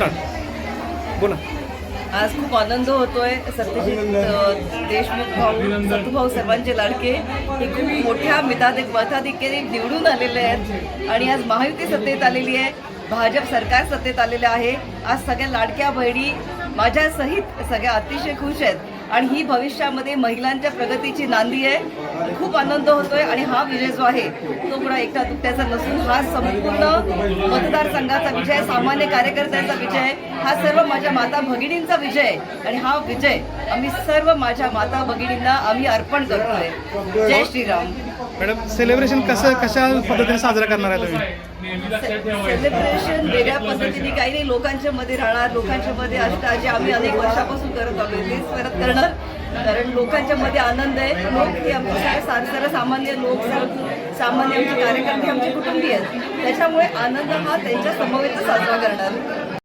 वाटतात बोला. आज खूप आनंद होतोय. सत्यजित देशमुख भाऊ सतुभाऊ सर्वांचे लाडके. हे खूप मोठ्या मिताधिक मताधिकेने निवडून आलेले आहेत. आणि आज महायुती सत्तेत आलेली आहे. भाजप सरकार सत्तेत आलेलं आहे. आज सगळ्या लाडक्या बहिणी माझ्यासहित सगळ्या अतिशय खुश आहेत. आणि ही भविष्यामध्ये महिलांच्या प्रगतीची नांदी आहे खूप आनंद होतोय आणि हा विजय जो आहे तो पुन्हा एकटा दुकट्याचा नसून हा संपूर्ण मतदारसंघाचा विजय सामान्य कार्यकर्त्यांचा विजय हा सर्व माझ्या माता भगिनींचा विजय आहे. आणि हा विजय आम्ही सर्व माझ्या माता भगिनींना आम्ही अर्पण करतोय जय श्रीराम मॅडम सेलिब्रेशन कसं कशा पद्धतीने साजरा करणार आहे तुम्ही? सेलिब्रेशन वेगळ्या पद्धतीने काही नाही. लोकांच्या मध्ये राहणार लोकांच्या मध्ये असणार जे आम्ही अनेक वर्षापासून करत आलो तेच परत करणार. कारण लोकांच्या मध्ये आनंद आहे. लोक हे आमचे सगळे सर्वसामान्य लोक सामान्य आमचे कार्यकर्ते आमचे कुटुंबीय आहेत. त्याच्यामुळे आनंद हा त्यांच्या समवेत साजरा करणार.